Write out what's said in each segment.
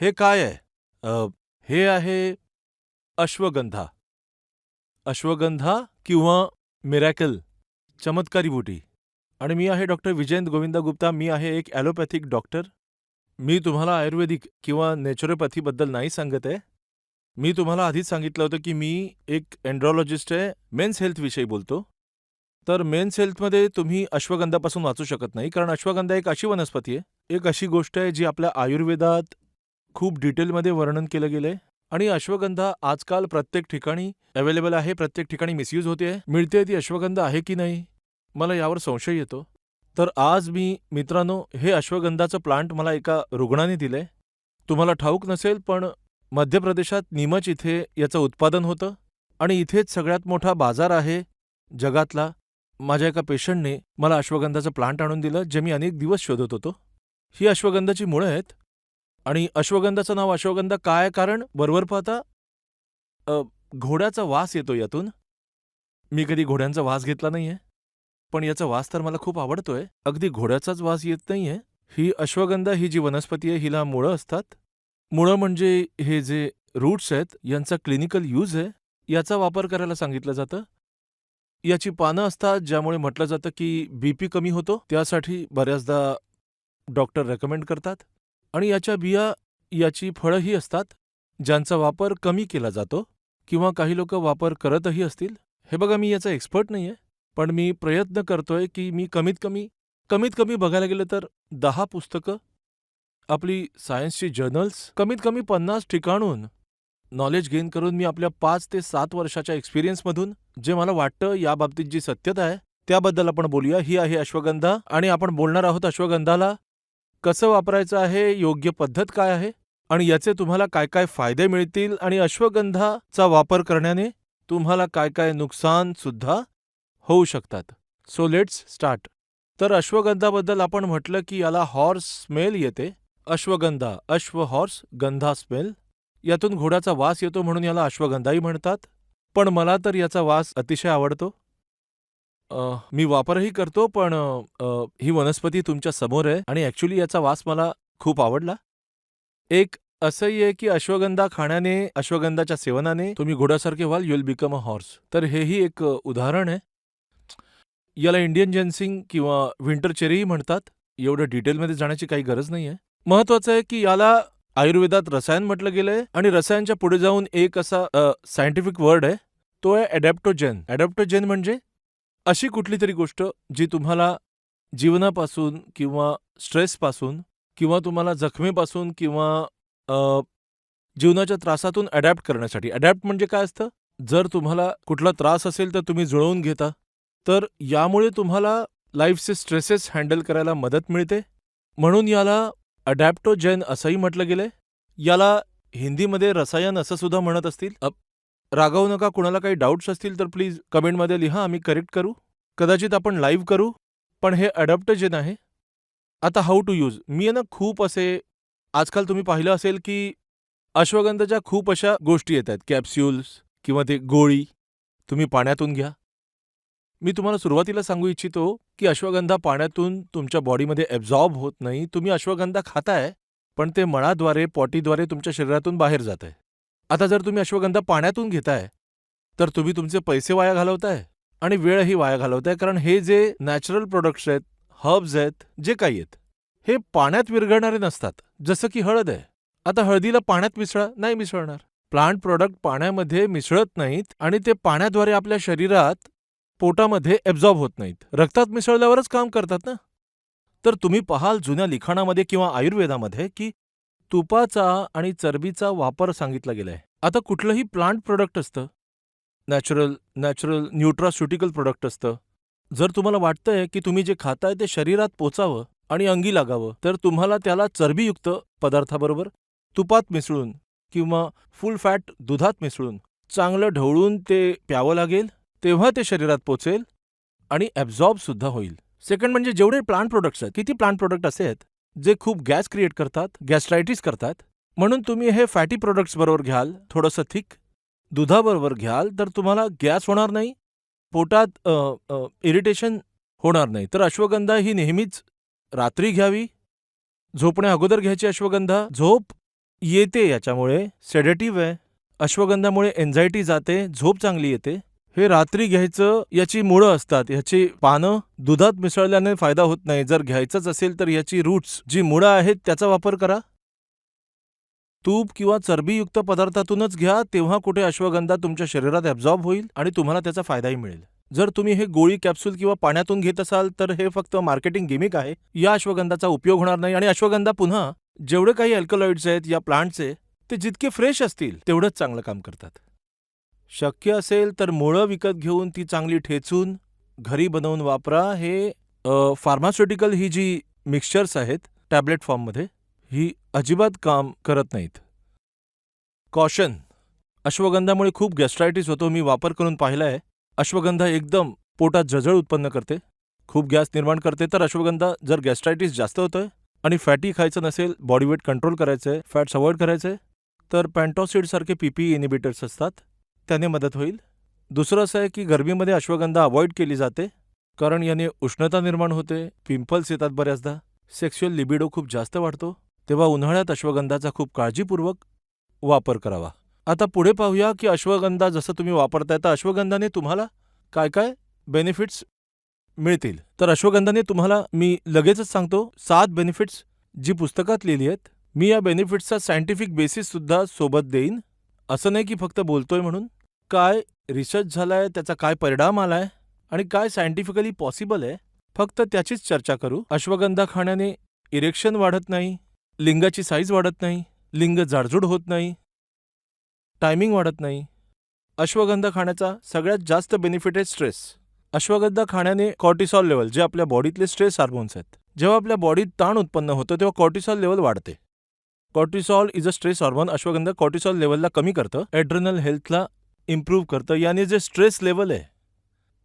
हे काय आहे? अ, हे आहे अश्वगंधा. अश्वगंधा किंवा मिरॅकल चमत्कारी बुटी. आणि मी आहे डॉक्टर विजयंत गोविंदा गुप्ता. मी आहे एक ॲलोपॅथिक डॉक्टर. मी तुम्हाला आयुर्वेदिक किंवा नॅचरोपॅथीबद्दल नाही सांगत आहे. मी तुम्हाला आधीच सांगितलं होतं की मी एक एन्ड्रॉलॉजिस्ट आहे. मेन्स हेल्थविषयी बोलतो. तर मेन्स हेल्थमध्ये तुम्ही अश्वगंधापासून वाचू शकत नाही. कारण अश्वगंधा एक अशी वनस्पती आहे. एक अशी गोष्ट आहे जी आपल्या आयुर्वेदात खूप डिटेलमध्ये वर्णन केलं गेलंय. आणि अश्वगंधा आजकाल प्रत्येक ठिकाणी अवेलेबल आहे प्रत्येक ठिकाणी मिसयूज होते मिळते ती अश्वगंधा आहे की नाही? मला यावर संशय येतो. तर आज मी मित्रांनो हे अश्वगंधाचं प्लांट मला एका रुग्णाने दिलंय. तुम्हाला ठाऊक नसेल पण मध्य प्रदेशात नीमच इथे याचं उत्पादन होतं. आणि इथेच सगळ्यात मोठा बाजार आहे जगातला. माझ्या एका पेशंटने मला अश्वगंधाचं प्लांट आणून दिलं जे मी अनेक दिवस शोधत होतो. ही अश्वगंधाची मुळं आहेत. आणि अश्वगंधाचं नाव अश्वगंधा काय? कारण बरोबर पाहता अ, घोड्याचा वास येतो यातून. मी कधी घोड्यांचा वास घेतला नाहीये पण याचा वास तर मला खूप आवडतोय. अगदी घोड्याचाच वास येत नाहीये. ही अश्वगंधा ही जी वनस्पती आहे हिला मुळं असतात. मुळं म्हणजे हे जे रूट्स आहेत यांचा क्लिनिकल यूज आहे याचा वापर करायला सांगितलं जातं. याची पानं असतात ज्यामुळे म्हटलं जातं की बीपी कमी होतो. त्यासाठी बऱ्याचदा डॉक्टर रेकमेंड करतात. आणि याच्या बिया याची फळंही असतात ज्यांचा वापर कमी केला जातो किंवा काही लोक वापर करतही असतील. हे बघा मी याचा एक्सपर्ट नाहीये पण मी प्रयत्न करतोय की मी कमीत कमी कमीत कमी बघायला गेलं तर दहा पुस्तकं आपली सायन्सची जर्नल्स कमीत कमी पन्नास ठिकाणून नॉलेज गेन करून मी आपल्या पाच ते सात वर्षाच्या एक्सपिरियन्समधून जे मला वाटतं याबाबतीत जी सत्यता आहे त्याबद्दल आपण बोलूया. ही आहे अश्वगंधा आणि आपण बोलणार आहोत अश्वगंधाला कसं वापरायचं आहे योग्य पद्धत काय आहे आणि याचे तुम्हाला काय काय फायदे मिळतील आणि अश्वगंधाचा वापर करण्याने तुम्हाला काय काय नुकसान सुद्धा होऊ शकतात. सो लेट्स स्टार्ट तर अश्वगंधाबद्दल आपण म्हटलं की याला हॉर्स स्मेल येते. अश्वगंधा अश्व हॉर्स गंधा स्मेल यातून घोड्याचा वास येतो म्हणून याला अश्वगंधाही म्हणतात. पण मला तर याचा वास अतिशय आवडतो. अ, मी वापरही करतो पण अ, ही वनस्पती तुमच्यासमोर आहे आणि ॲक्च्युली याचा वास मला खूप आवडला. एक असंही आहे की अश्वगंधा खाण्याने अश्वगंधाच्या सेवनाने तुम्ही घोड्यासारखे व्हाल युल बिकम अ हॉर्स तर हेही एक अ, उदाहरण आहे. याला इंडियन जेन्सिंग किंवा विंटर चेरीही म्हणतात. एवढं डिटेलमध्ये जाण्याची काही गरज नाही आहे महत्वाचं आहे की याला आयुर्वेदात रसायन म्हटलं गेलंय आणि रसायनच्या पुढे जाऊन एक असा सायंटिफिक वर्ड आहे. तो आहे ॲडॅप्टोजेन ॲडॅप्टोजेन म्हणजे अशी कुठली तरी गोष्ट जी तुम्हाला जीवनापासून किंवा स्ट्रेसपासून किंवा तुम्हाला जखमेपासून किंवा जीवनाच्या त्रासातून अडॅप्ट करण्यासाठी. अडॅप्ट म्हणजे काय असतं? जर तुम्हाला कुठला त्रास असेल तर तुम्ही जुळवून घेता. तर यामुळे तुम्हाला लाईफचे स्ट्रेसेस हँडल करायला मदत मिळते. म्हणून याला अडॅप्टोजेन असंही म्हटलं गेलंय. याला हिंदीमध्ये रसायन असं सुद्धा म्हणत असतील. रागावू नका कुणाला काही डाऊट्स असतील तर प्लीज कमेंटमध्ये लिहा आम्ही करेक्ट करू. कदाचित आपण लाईव्ह करू पण हे अडॅप्टोजेन आहे. आता हाऊ टू यूज मी आहे ना खूप असे आजकाल तुम्ही पाहिलं असेल की अश्वगंधाच्या खूप अशा गोष्टी येत आहेत. कॅप्स्युल्स किंवा ते गोळी तुम्ही पाण्यातून घ्या. मी तुम्हाला सुरुवातीला सांगू इच्छितो की अश्वगंधा पाण्यातून तुमच्या बॉडीमध्ये ॲब्झॉर्ब होत नाही. तुम्ही अश्वगंधा खाताय पण ते मळाद्वारे पॉटीद्वारे तुमच्या शरीरातून बाहेर जात आहे आता जर तुम्ही अश्वगंधा पाण्यातून घेताय तर तुम्ही तुमचे पैसे वाया घालवताय आणि वेळही वाया घालवताय कारण हे जे नॅचरल प्रोडक्ट्स आहेत हर्ब्स आहेत जे काही आहेत हे पाण्यात विरघळणारे नसतात. जसं की हळद आहे. आता हळदीला पाण्यात मिसळा नाही मिसळणार. प्लांट प्रोडक्ट पाण्यामध्ये मिसळत नाहीत आणि ते पाण्याद्वारे आपल्या शरीरात पोटामध्ये ॲब्झॉर्ब होत नाहीत. रक्तात मिसळल्यावरच काम करतात ना? तर तुम्ही पाहाल जुन्या लिखाणामध्ये किंवा आयुर्वेदामध्ये की तुपाचा आणि चरबीचा वापर सांगितला गेलाय. आता कुठलंही प्लांट प्रोडक्ट असतं नॅचरल नॅचरल न्यूट्रास्युटिकल प्रोडक्ट असतं जर तुम्हाला वाटतंय की तुम्ही जे खाताय ते शरीरात पोचावं आणि अंगी लागावं तर तुम्हाला त्याला चरबीयुक्त पदार्थाबरोबर तुपात मिसळून किंवा फुल फॅट दुधात मिसळून चांगलं ढवळून ते प्यावं लागेल तेव्हा ते शरीरात पोचेल आणि ॲब्झॉर्ब सुद्धा होईल. सेकंड म्हणजे जेवढे प्लांट प्रोडक्ट्स आहेत किती प्लांट प्रोडक्ट असे आहेत? जे खूप गॅस क्रिएट करतात गॅस्ट्रायटिस करतात. म्हणून तुम्ही हे फॅटी प्रोडक्ट्स बरोबर घ्याल थोडंसं थिक. दुधाबरोबर घ्याल तर तुम्हाला गॅस होणार नाही. पोटात इरिटेशन होणार नाही. तर अश्वगंधा ही नेहमीच रात्री घ्यावी. झोपण्या अगोदर घ्यायची अश्वगंधा. झोप येते याच्यामुळे सेडेटिव्ह आहे. अश्वगंधामुळे एन्झायटी जाते झोप चांगली येते. हे रात्री घ्यायचं याची मुळं असतात. ह्याची पानं दुधात मिसळल्याने फायदा होत नाही. जर घ्यायचंच असेल तर याची रूट्स जी मुळं आहेत त्याचा वापर करा. तूप किंवा चरबीयुक्त पदार्थातूनच घ्या. तेव्हा कुठे अश्वगंधा तुमच्या शरीरात ॲब्झॉर्ब होईल आणि तुम्हाला त्याचा फायदाही मिळेल. जर तुम्ही हे गोळी कॅप्सूल किंवा पाण्यातून घेत असाल तर हे फक्त मार्केटिंग गिमिक आहे. या अश्वगंधाचा उपयोग होणार नाही आणि अश्वगंधा पुन्हा जेवढे काही अल्कोलॉइड्स आहेत या प्लांटचे ते जितके फ्रेश असतील तेवढंच चांगलं काम करतात. शक्य असेल तर मुळं विकत घेऊन ती चांगली ठेचून घरी बनवून वापरा. हे फार्मास्युटिकल ही जी मिक्सचर्स आहेत टॅबलेट फॉर्ममध्ये ही अजिबात काम करत नाहीत. कॉशन अश्वगंधामुळे खूप गॅस्ट्रायटिस होतो. मी वापर करून पाहिला आहे अश्वगंधा एकदम पोटात जळजळ उत्पन्न करते. खूप गॅस निर्माण करते. तर अश्वगंधा जर गॅस्ट्रायटिस जास्त होतोय आणि फॅटी खायचं नसेल बॉडी वेट कंट्रोल करायचं आहे फॅट्स अवॉइड करायचं आहे तर पॅन्टॉसिडसारखे पीपी इनिबिटर्स असतात. त्याने मदत होईल? दुसरं असं आहे की गरमीमध्ये अश्वगंधा अवॉइड केली जाते कारण याने उष्णता निर्माण होते पिंपल्स येतात बऱ्याचदा सेक्शुअल लिबिडो खूप जास्त वाढतो तेव्हा उन्हाळ्यात अश्वगंधाचा खूप काळजीपूर्वक वापर करावा. आता पुढे पाहूया की अश्वगंधा जसं तुम्ही वापरताय तर अश्वगंधाने तुम्हाला काय काय बेनिफिट्स मिळतील? तर अश्वगंधाने तुम्हाला मी लगेचच सांगतो सात बेनिफिट्स जी पुस्तकात लिहिली आहेत. मी या बेनिफिट्सचा सायंटिफिक बेसिससुद्धा सोबत देईन. असं नाही की फक्त बोलतोय म्हणून. काय रिसर्च झालाय त्याचा काय परिणाम आलाय आणि काय सायंटिफिकली पॉसिबल आहे फक्त त्याचीच चर्चा करू. अश्वगंधा खाण्याने इरेक्शन वाढत नाही लिंगाची साईज वाढत नाही लिंग जाडजूड होत नाही टायमिंग वाढत नाही. अश्वगंधा खाण्याचा सगळ्यात जास्त बेनिफिट आहे स्ट्रेस अश्वगंधा खाण्याने कॉर्टिसॉल लेवल जे आपल्या बॉडीतले स्ट्रेस हार्मोन्स आहेत जेव्हा आपल्या बॉडीत ताण उत्पन्न होतं तेव्हा कॉर्टिसॉल लेवल वाढते. Cortisol is a stress hormone ashwagandha cortisol लेवलला कमी करतं. एड्रनल हेल्थला इम्प्रूव्ह करतं याने जे स्ट्रेस लेवल आहे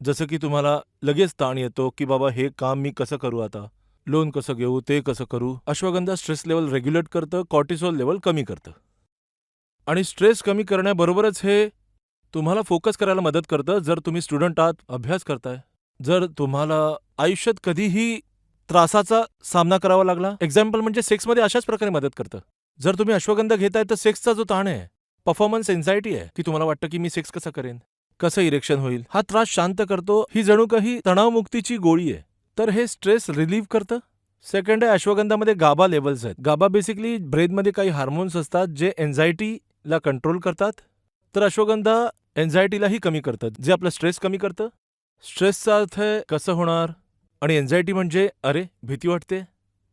जसं की तुम्हाला लगेच ताण येतो की बाबा हे काम मी कसं करू आता? लोन कसं घेऊ ते कसं करू? अश्वगंधा स्ट्रेस लेवल रेग्युलेट करतं कॉर्टिसॉल लेवल कमी करतं. आणि स्ट्रेस कमी करण्याबरोबरच हे तुम्हाला फोकस करायला मदत करतं जर तुम्ही स्टुडंट आहात अभ्यास करताय. जर तुम्हाला आयुष्यात कधीही त्रासाचा सामना करावा लागला एक्झाम्पल म्हणजे सेक्समध्ये अशाच प्रकारे मदत करतं. जर तुम्ही अश्वगंधा घेताय तर सेक्सचा जो ताण आहे परफॉर्मन्स एन्झायटी आहे. की तुम्हाला वाटतं की मी सेक्स कसं करेन? कसं इरेक्शन होईल? हा त्रास शांत करतो. ही जणू काही तणावमुक्तीची गोळी आहे. तर हे स्ट्रेस रिलीव्ह करतं? सेकंड आहे अश्वगंधामध्ये गाबा लेवल्स आहेत. गाबा बेसिकली ब्रेनमध्ये काही हार्मोन्स असतात जे एन्झायटीला कंट्रोल करतात. तर अश्वगंधा एन्झायटीलाही कमी करतात. जे आपलं स्ट्रेस कमी करतं. स्ट्रेसचा अर्थ आहे कसं होणार? आणि एन्झायटी म्हणजे अरे भीती वाटते?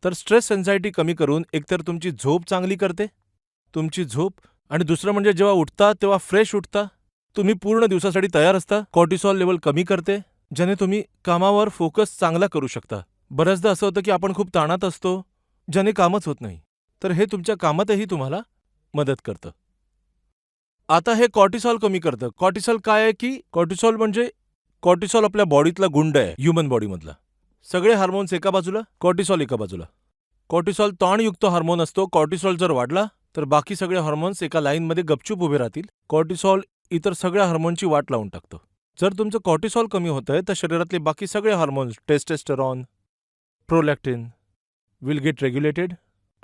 तर स्ट्रेस एन्झायटी कमी करून एकतर तुमची झोप चांगली करते. तुमची झोप आणि दुसरं म्हणजे जेव्हा उठता तेव्हा फ्रेश उठता. तुम्ही पूर्ण दिवसासाठी तयार असता. कॉर्टिसॉल लेवल कमी करते. ज्याने तुम्ही कामावर फोकस चांगला करू शकता. बऱ्याचदा असं होतं की आपण खूप ताणात असतो ज्याने कामच होत नाही. तर हे तुमच्या कामातही तुम्हाला मदत करतं. आता हे कॉर्टिसॉल कमी करतं. कॉर्टिसॉल काय आहे की कॉर्टिसॉल म्हणजे कॉर्टिसॉल आपल्या बॉडीतला गुंड आहे ह्युमन बॉडीमधला सगळे हार्मोन्स एका बाजूला कॉर्टिसॉल एका बाजूला. कॉर्टिसॉल ताणयुक्त हार्मोन असतो. कॉर्टिसॉल जर वाढला तर बाकी सगळे हार्मोन्स एका लाईनमध्ये गपचूप उभे राहतील. कॉर्टिसॉल इतर सगळ्या हार्मोनची वाट लावून टाकतं. जर तुमचं कॉर्टिसॉल कमी होतंय तर शरीरातले बाकी सगळे hormones testosterone prolactin will get regulated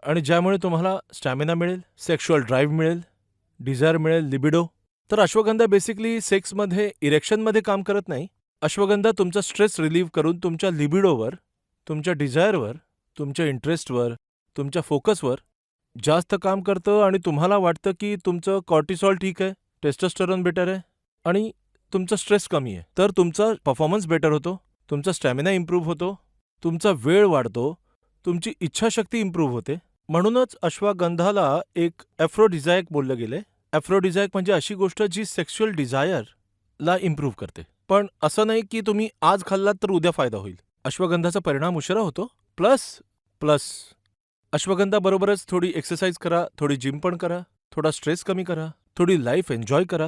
आणि ज्यामुळे तुम्हाला स्टॅमिना मिळेल सेक्शुअल ड्राईव्ह मिळेल डिझायर मिळेल लिबिडो तर अश्वगंधा बेसिकली सेक्समध्ये इरेक्शनमध्ये काम करत नाही. अश्वगंधा तुमचा स्ट्रेस रिलीव्ह करून तुमच्या लिबिडोवर तुमच्या डिझायरवर तुमच्या इंटरेस्टवर तुमच्या फोकसवर जास्त काम करतं आणि तुम्हाला वाटतं की तुमचं कॉर्टिसॉल ठीक आहे टेस्टोस्टेरॉन बेटर आहे आणि तुमचा स्ट्रेस कमी आहे तर तुमचा परफॉर्मन्स बेटर होतो तुमचा स्टॅमिना इम्प्रूव्ह होतो तुमचा वेळ वाढतो तुमची इच्छाशक्ती इम्प्रूव्ह होते. म्हणूनच अश्वागंधाला एक ॲफ्रोडिझायक बोललं गेलं ॲफ्रोडिझायक म्हणजे अशी गोष्ट जी सेक्शुअल डिझायरला इम्प्रूव्ह करते. पण असं नाही की तुम्ही आज खाल्लात तर उद्या फायदा होईल. अश्वगंधाचा परिणाम उशिरा होतो. प्लस प्लस अश्वगंधाबरोबरच थोडी एक्सरसाइज करा थोडी जिम पण करा थोडा स्ट्रेस कमी करा थोडी लाईफ एन्जॉय करा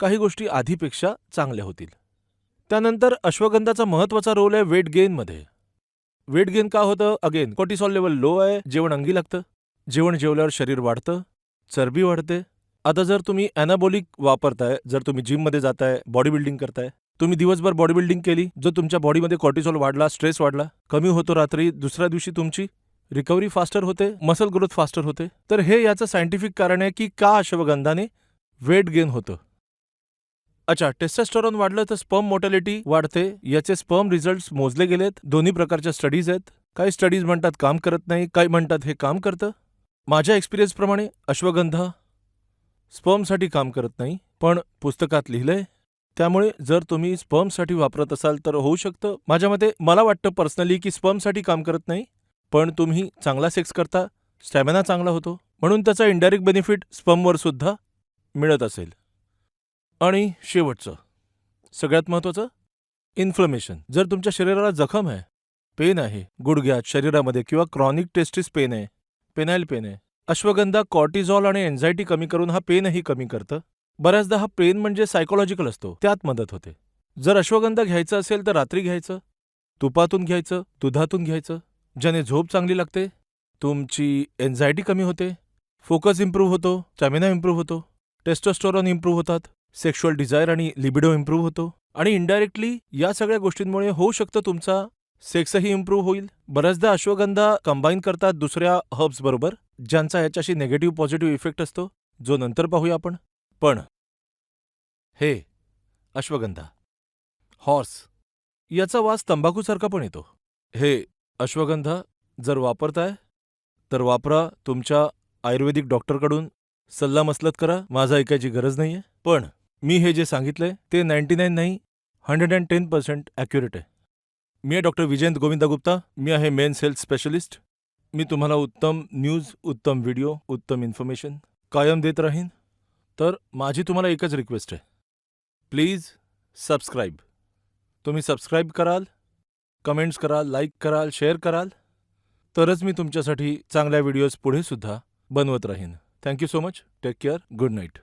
काही गोष्टी आधीपेक्षा चांगल्या होतील. त्यानंतर अश्वगंधाचा महत्त्वाचा रोल आहे वेट गेनमध्ये वेट गेन का होतं? अगेन कॉर्टिसॉल लेवल लो आहे जेवण अंगी लागतं. जेवण जेवल्यावर शरीर वाढतं चरबी वाढते. आता जर तुम्ही ॲनाबॉलिक वापरताय जर तुम्ही जिममध्ये जाताय बॉडी बिल्डिंग करताय तुम्ही दिवसभर बॉडी बिल्डिंग केली जो तुमच्या बॉडीमध्ये कॉर्टिसॉल वाढला स्ट्रेस वाढला कमी होतो रात्री दुसऱ्या दिवशी तुमची रिकव्हरी फास्टर होते मसल ग्रोथ फास्टर होते. तर हे याचं सायंटिफिक कारण आहे की का अश्वगंधाने वेट गेन होतं. अच्छा टेस्टोस्टेरॉन वाढलं तर स्पर्म मोर्टॅलिटी वाढते. याचे स्पर्म रिझल्ट मोजले गेलेत. दोन्ही प्रकारच्या स्टडीज आहेत. काही स्टडीज म्हणतात काम करत नाही काही म्हणतात हे काम करतं. माझ्या एक्सपिरियन्सप्रमाणे अश्वगंधा स्पर्मसाठी काम करत नाही पण पुस्तकात लिहिलंय. त्यामुळे जर तुम्ही स्पर्मसाठी वापरत असाल तर होऊ शकतं. माझ्या मते मला वाटतं पर्सनली की स्पर्मसाठी काम करत नाही. पण तुम्ही चांगला सेक्स करता स्टॅमिना चांगला होतो म्हणून त्याचा इनडायरेक्ट बेनिफिट स्पर्मवर सुद्धा मिळत असेल. आणि शेवटचं सगळ्यात महत्त्वाचं इन्फ्लमेशन जर तुमच्या शरीराला जखम आहे पेन आहे गुडघ्यात शरीरामध्ये किंवा क्रॉनिक टेस्टिस पेन आहे पेनाईल पेन आहे अश्वगंधा कॉर्टिझॉल आणि एन्झायटी कमी करून हा पेनही कमी करतं. बऱ्याचदा हा पेन म्हणजे सायकोलॉजिकल असतो त्यात मदत होते. जर अश्वगंधा घ्यायचं असेल तर रात्री घ्यायचं तुपातून घ्यायचं दुधातून घ्यायचं ज्याने झोप चांगली लागते तुमची एन्झायटी कमी होते फोकस इम्प्रूव्ह होतो स्टॅमिना इम्प्रूव्ह होतो टेस्टोस्टोरॉन इम्प्रूव्ह होतात सेक्शुअल डिझायर आणि लिबिडो इम्प्रूव्ह होतो आणि इनडायरेक्टली या सगळ्या गोष्टींमुळे होऊ शकतं तुमचा सेक्सही इम्प्रूव्ह होईल. बऱ्याचदा अश्वगंधा कंबाईन करतात दुसऱ्या हर्ब्स बरोबर ज्यांचा याच्याशी निगेटिव्ह पॉझिटिव्ह इफेक्ट असतो जो नंतर पाहूया आपण. पण हे अश्वगंधा हॉर्स याचा वास तंबाखूसारखा पण येतो. हे अश्वगंधा जर वापरताय तर वापरा तुमच्या आयुर्वेदिक डॉक्टरकडून. सल्लामसलत करा माझं ऐकायची गरज नाहीये. पण मी हे जे सांगितलंय ते नाईन्टी नाईन नाही hundred and ten percent accurate आहे. मी आहे डॉक्टर विजयंत गोविंदा गुप्ता मी आहे मेन्स हेल्थ स्पेशलिस्ट. मी तुम्हाला उत्तम न्यूज उत्तम व्हिडिओ उत्तम इन्फॉर्मेशन कायम देत राहीन. तर माझी तुम्हाला एकच रिक्वेस्ट आहे. Please subscribe. तुम्ही सबस्क्राईब कराल कमेंट्स कराल लाईक कराल शेअर कराल. तरच मी तुमच्यासाठी चांगल्या व्हिडिओज पुढे सुद्धा बनवत राहीन. Thank you so much. Take care. Good night.